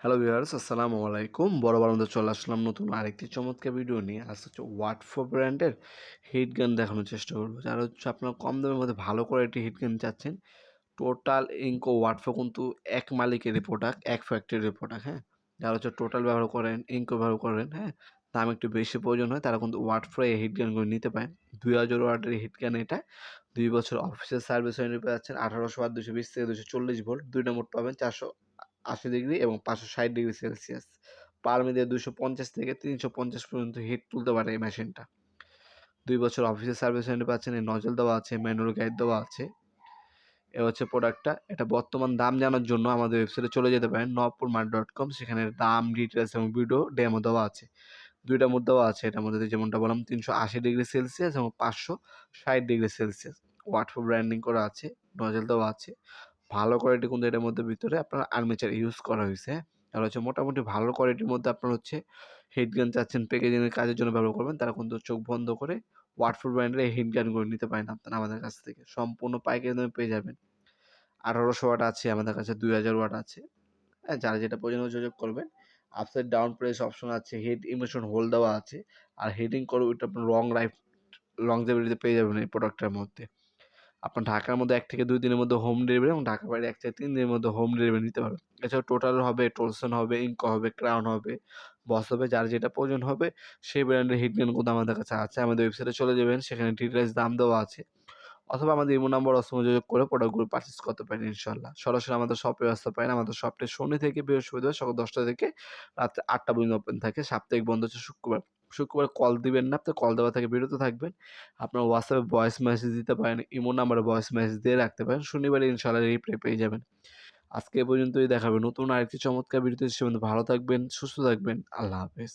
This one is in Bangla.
হ্যালো ভিউয়ার্স আসসালামু আলাইকুম বড় বড় চলে আসলাম নতুন আরেকটি চমৎকার ভিডিও নিয়ে। আজ হচ্ছে ওয়াটফো ব্র্যান্ডের হিট গান দেখানোর চেষ্টা করব। যারা হচ্ছে আপনার কম দামের মধ্যে ভালো করে একটি হিট গান চাচ্ছেন টোটাল ইঙ্কো ওয়াটফো কিন্তু এক মালিকেরই প্রোডাক্ট এক ফ্যাক্টরির প্রোডাক্ট হ্যাঁ? যারা হচ্ছে টোটাল ব্যবহার করেন ইঙ্কো ব্যবহার করেন হ্যাঁ? দাম একটু বেশি প্রয়োজন হয়, তারা কিন্তু ওয়াটফ্রো এই হিট গানগুলো নিতে পারেন। দুই হাজার ওয়াটের হিট গান এটা। দুই বছর অফিসের সার্ভিস পাচ্ছেন আঠারোশো ওয়াট দুশো বিশ থেকে দুশো চল্লিশ ভোল্ট দুই নম্বর পাবেন চারশো আশি ডিগ্রি এবং পাঁচশো ষাট ডিগ্রি সেলসিয়াস। পারমি দিয়ে দুশো পঞ্চাশ থেকে তিনশো পঞ্চাশ পর্যন্ত হিট তুলতে পারে এই মেশিনটা দুই বছর অফিসের সার্ভিস ওয়ারেন্টি পাচ্ছেন, এই নজল দেওয়া আছে ম্যানুয়াল গাইড দেওয়া আছে। এ হচ্ছে প্রোডাক্টটা এটা বর্তমান দাম জানার জন্য আমাদের ওয়েবসাইটে চলে যেতে পারেন নবপুর মার্ট ডট কম সেখানে দাম ডিটেলস এবং ভিডিও ডেমো দেওয়া আছে। দুইটার মধ্যে দেওয়া আছে। এটার মধ্যে যেমনটা বললাম, তিনশো আশি ডিগ্রি সেলসিয়াস এবং পাঁচশো ষাট ডিগ্রি সেলসিয়াস। ওয়াটফোর ব্র্যান্ডিং করা আছে নজল দেওয়া আছে। ভালো কোয়ালিটি কিন্তু এটার মধ্যে ভিতরে আপনার আর্মেচার ইউজ করা হয়েছে আর হচ্ছে মোটামুটি ভালো কোয়ালিটির মধ্যে আপনার হচ্ছে হিট গান চাচ্ছেন প্যাকেজিংয়ের কাজের জন্য ব্যবহার করবেন, তারা কিন্তু চোখ বন্ধ করে ওয়াটফুল ব্র্যান্ডের এই হিট গানগুলো নিতে পারেন আপনারা আমাদের কাছ থেকে। সম্পূর্ণ পাইকারি দামে পেয়ে যাবেন। আঠারোশো ওয়াট আছে, আমাদের কাছে দুই হাজার ওয়াট আছে। হ্যাঁ যারা যেটা প্রয়োজন যোগাযোগ করবেন আপসাইড ডাউন প্রেস অপশন আছে হেড ইমোশন হোল দেওয়া আছে, আর হেডিং করে ওইটা আপনার লং লাইফ লংজেবিলিতে পেয়ে যাবেন এই প্রোডাক্টের মধ্যে। আপনার ঢাকার মধ্যে এক থেকে দুই দিনের মধ্যে হোম ডেলিভারি এবং ঢাকার বাইরে এক থেকে তিন দিনের মধ্যে হোম ডেলিভারি নিতে পারবেন। এছাড়াও টোটাল হবে টোলসন হবে ইঙ্ক হবে ক্রাউন হবে বস হবে, যার যেটা প্রয়োজন হবে সেই ব্র্যান্ডের হিটগানগুলো আমাদের কাছে আছে। আমাদের ওয়েবসাইটে চলে যাবেন, সেখানে ডিটেলস দাম দেওয়া আছে। অথবা আমাদের ইমো নাম্বার যোগাযোগ করে প্রোডাক্টগুলো পারচেস করতে পারেন ইনশাল্লাহ সরাসরি আমাদের শপে আসতে পারেন। আমাদের শপটি শনি থেকে বৃহস্পতিবার সকাল দশটা থেকে রাত্রে আটটা পর্যন্ত ওপেন থাকে। সাপ্তাহিক বন্ধ হচ্ছে শুক্রবার। শুক্রবার কল দিবেন না আপনি কল দেওয়া থেকে, বিরত থাকবেন। আপনার হোয়াটসঅ্যাপে ভয়েস মেসেজ দিতে পারেন, ইমো নাম্বারে ভয়েস মেসেজ দিয়ে রাখতে পারেন। শনিবারে ইনশাল্লাহ রিপ্লাই পেয়ে যাবেন। আজকে এ পর্যন্তই দেখাবে নতুন আরেকটি চমৎকার ভিডিওতে সে ভালো থাকবেন, সুস্থ থাকবেন। আল্লাহ হাফেজ।